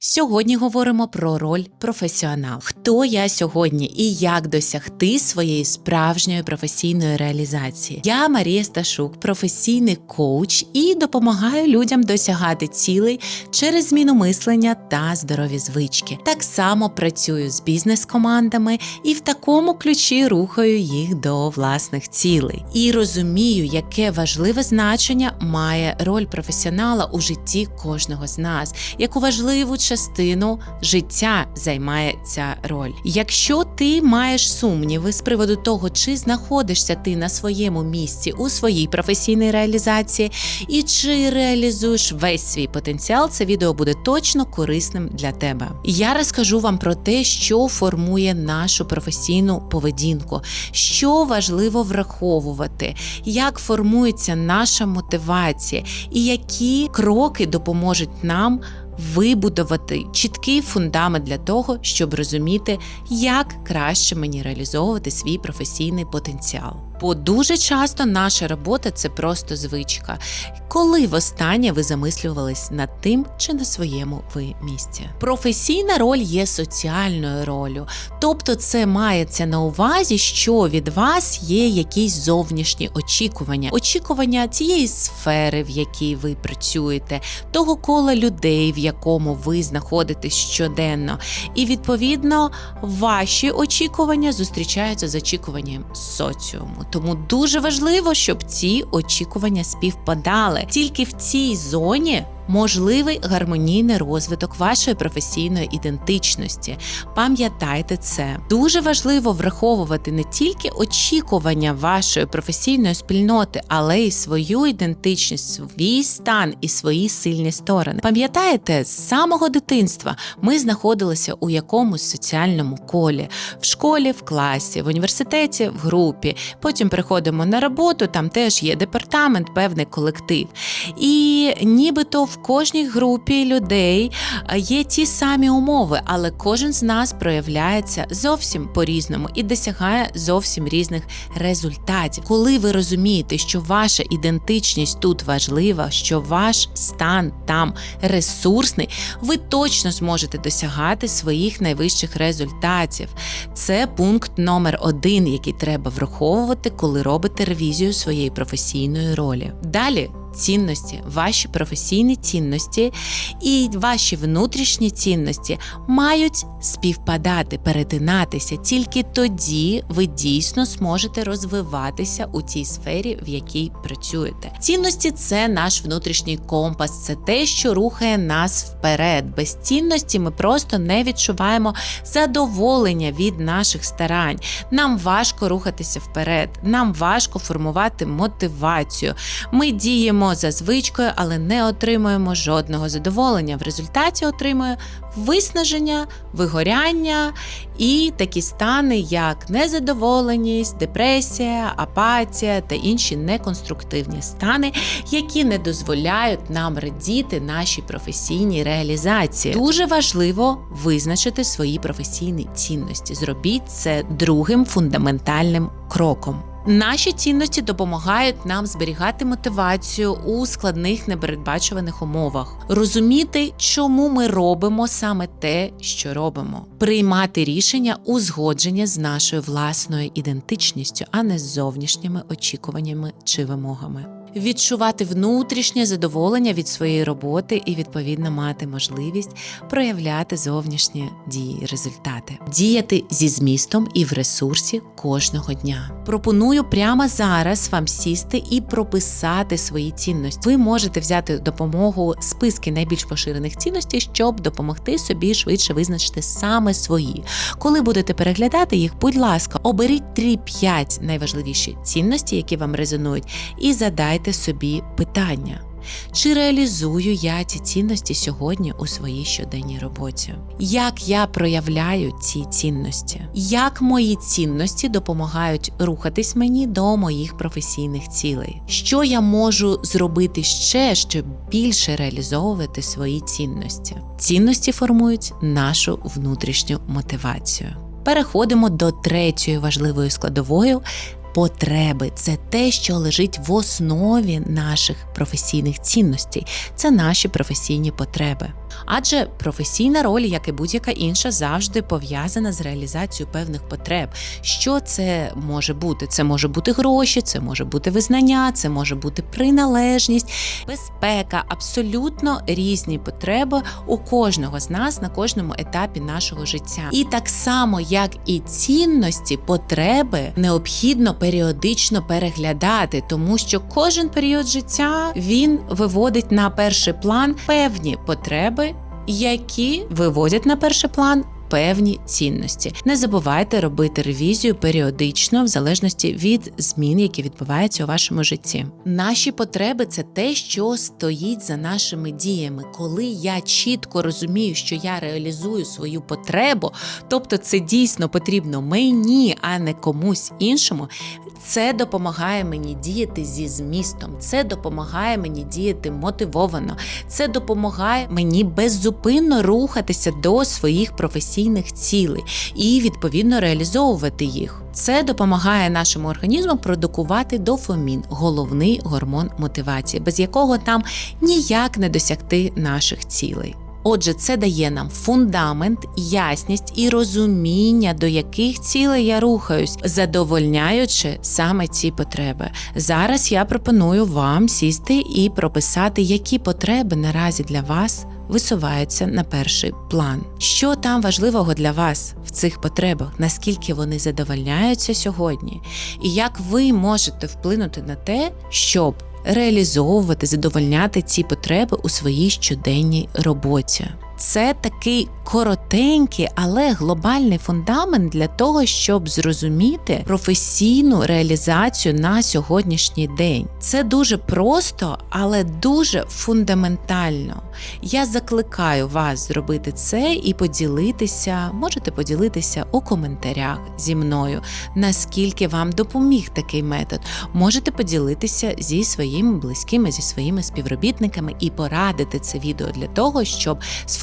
Сьогодні говоримо про роль професіонал. Хто я сьогодні і як досягти своєї справжньої професійної реалізації? Я Марія Сташук, професійний коуч і допомагаю людям досягати цілей через зміну мислення та здорові звички. Так само працюю з бізнес-командами і в такому ключі рухаю їх до власних цілей. І розумію, яке важливе значення має роль професіонала у житті кожного з нас, яку важливу частину життя займає ця роль. Якщо ти маєш сумніви з приводу того, чи знаходишся ти на своєму місці у своїй професійній реалізації, і чи реалізуєш весь свій потенціал, це відео буде точно корисним для тебе. Я розкажу вам про те, що формує нашу професійну поведінку, що важливо враховувати, як формується наша мотивація, і які кроки допоможуть нам вибудувати чіткий фундамент для того, щоб розуміти, як краще мені реалізовувати свій професійний потенціал. Бо дуже часто наша робота це просто звичка. Коли востаннє ви замислювались над тим, чи на своєму ви місці? Професійна роль є соціальною ролью, тобто це мається на увазі, що від вас є якісь зовнішні очікування, очікування цієї сфери, в якій ви працюєте, того кола людей, в якому ви знаходитесь щоденно, і відповідно ваші очікування зустрічаються з очікуванням соціуму. Тому дуже важливо, щоб ці очікування співпадали. Тільки в цій зоні можливий гармонійний розвиток вашої професійної ідентичності. Пам'ятайте це. Дуже важливо враховувати не тільки очікування вашої професійної спільноти, але й свою ідентичність, свій стан і свої сильні сторони. Пам'ятаєте, з самого дитинства ми знаходилися у якомусь соціальному колі в школі, в класі, в університеті, в групі. Потім приходимо на роботу, там теж є департамент, певний колектив. І нібито в кожній групі людей е, є ті самі умови, але кожен з нас проявляється зовсім по-різному і досягає зовсім різних результатів. Коли ви розумієте, що ваша ідентичність тут важлива, що ваш стан там ресурсний, ви точно зможете досягати своїх найвищих результатів. Це пункт номер один, який треба враховувати, коли робите ревізію своєї професійної ролі. Далі. Цінності, ваші професійні цінності і ваші внутрішні цінності мають співпадати, перетинатися. Тільки тоді ви дійсно зможете розвиватися у тій сфері, в якій працюєте. Цінності це наш внутрішній компас, це те, що рухає нас вперед. Без цінності ми просто не відчуваємо задоволення від наших старань. Нам важко рухатися вперед, нам важко формувати мотивацію. Ми діємо за звичкою, але не отримуємо жодного задоволення. В результаті отримує виснаження, вигоряння і такі стани, як незадоволеність, депресія, апатія та інші неконструктивні стани, які не дозволяють нам радіти нашій професійній реалізації. Дуже важливо визначити свої професійні цінності. Зробіть це другим фундаментальним кроком. Наші цінності допомагають нам зберігати мотивацію у складних непередбачуваних умовах, розуміти, чому ми робимо саме те, що робимо, приймати рішення узгодження з нашою власною ідентичністю, а не з зовнішніми очікуваннями чи вимогами. Відчувати внутрішнє задоволення від своєї роботи і відповідно мати можливість проявляти зовнішні дії, результати, діяти зі змістом і в ресурсі кожного дня. Пропоную прямо зараз вам сісти і прописати свої цінності. Ви можете взяти допомогу списки найбільш поширених цінностей, щоб допомогти собі швидше визначити саме свої. Коли будете переглядати їх, будь ласка, оберіть 3-5 найважливіші цінності, які вам резонують, і задайте собі питання. Чи реалізую я ці цінності сьогодні у своїй щоденній роботі? Як я проявляю ці цінності? Як мої цінності допомагають рухатись мені до моїх професійних цілей? Що я можу зробити ще, щоб більше реалізовувати свої цінності? Цінності формують нашу внутрішню мотивацію. Переходимо до третьої важливої складової потреби це те, що лежить в основі наших професійних цінностей. Це наші професійні потреби. Адже професійна роль, як і будь-яка інша, завжди пов'язана з реалізацією певних потреб. Що це може бути? Це може бути гроші, це може бути визнання, це може бути приналежність, безпека, абсолютно різні потреби у кожного з нас на кожному етапі нашого життя. І так само, як і цінності, потреби необхідно періодично переглядати, тому що кожен період життя він виводить на перший план певні потреби, які виводять на перший план. Певні цінності. Не забувайте робити ревізію періодично, в залежності від змін, які відбуваються у вашому житті. Наші потреби це те, що стоїть за нашими діями. Коли я чітко розумію, що я реалізую свою потребу, тобто це дійсно потрібно мені, а не комусь іншому. Це допомагає мені діяти зі змістом, це допомагає мені діяти мотивовано, це допомагає мені беззупинно рухатися до своїх професійних цілей і відповідно реалізовувати їх. Це допомагає нашому організму продукувати дофамін, головний гормон мотивації, без якого нам ніяк не досягти наших цілей. Отже, це дає нам фундамент, ясність і розуміння, до яких цілей я рухаюсь, задовольняючи саме ці потреби. Зараз я пропоную вам сісти і прописати, які потреби наразі для вас висуваються на перший план. Що там важливого для вас в цих потребах, наскільки вони задовольняються сьогодні, і як ви можете вплинути на те, щоб реалізовувати, задовольняти ці потреби у своїй щоденній роботі. Це такий коротенький, але глобальний фундамент для того, щоб зрозуміти професійну реалізацію на сьогоднішній день. Це дуже просто, але дуже фундаментально. Я закликаю вас зробити це і поділитися. Можете поділитися у коментарях зі мною, наскільки вам допоміг такий метод. Можете поділитися зі своїми близькими, зі своїми співробітниками і порадити це відео для того, щоб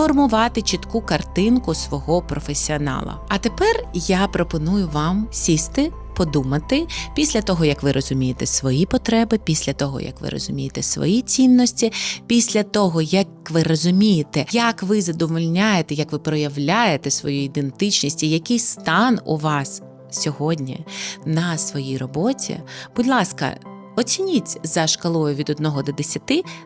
сформувати чітку картинку свого професіонала. А тепер я пропоную вам сісти. Подумати після того, як ви розумієте свої потреби, після того, як ви розумієте свої цінності, після того, як ви розумієте, як ви задовольняєте, як ви проявляєте свою ідентичність і який стан у вас сьогодні на своїй роботі, будь ласка. Оцініть за шкалою від 1 до 10,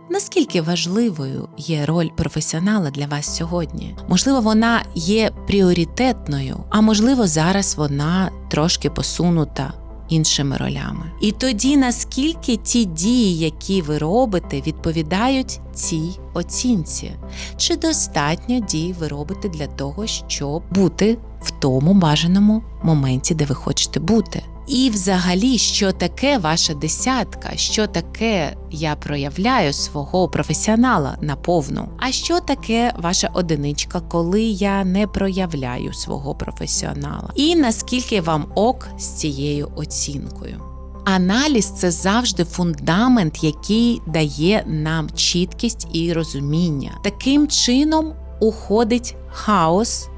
наскільки важливою є роль професіонала для вас сьогодні. Можливо, вона є пріоритетною, а можливо, зараз вона трошки посунута. Іншими ролями. І тоді наскільки ті дії, які ви робите, відповідають цій оцінці? Чи достатньо дій ви робите для того, щоб бути в тому бажаному моменті, де ви хочете бути? І, взагалі, що таке ваша десятка, що таке я проявляю свого професіонала наповну? А що таке ваша одиничка, коли я не проявляю свого професіонала? І наскільки вам ок з цією оцінкою? Аналіз це завжди фундамент, який дає нам чіткість і розуміння. Таким чином уходить хаос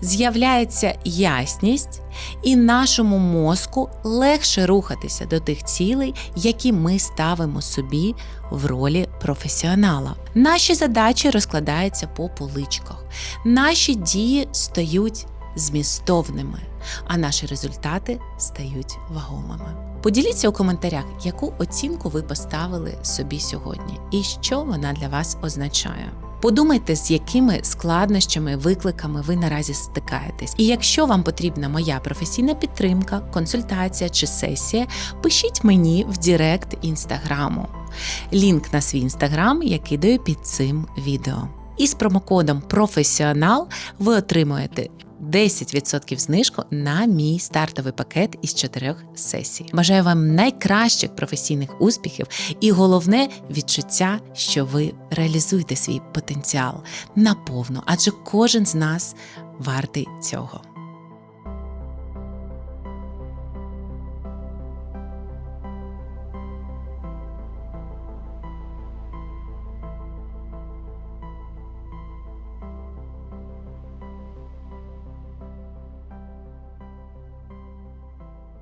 з'являється ясність, і нашому мозку легше рухатися до тих цілей, які ми ставимо собі в ролі професіонала. Наші задачі розкладаються по поличках, наші дії стають змістовними, а наші результати стають вагомими. Поділіться у коментарях, яку оцінку ви поставили собі сьогодні, і що вона для вас означає. Подумайте, з якими складнощами, викликами ви наразі стикаєтесь. І якщо вам потрібна моя професійна підтримка, консультація чи сесія, пишіть мені в Директ інстаграму. Лінк на свій інстаграм я кидаю під цим відео. І з промокодом Професіонал ви отримуєте 10% знижку на мій стартовий пакет із чотирьох сесій. Бажаю вам найкращих професійних успіхів і головне відчуття, що ви реалізуєте свій потенціал наповну, адже кожен з нас вартий цього.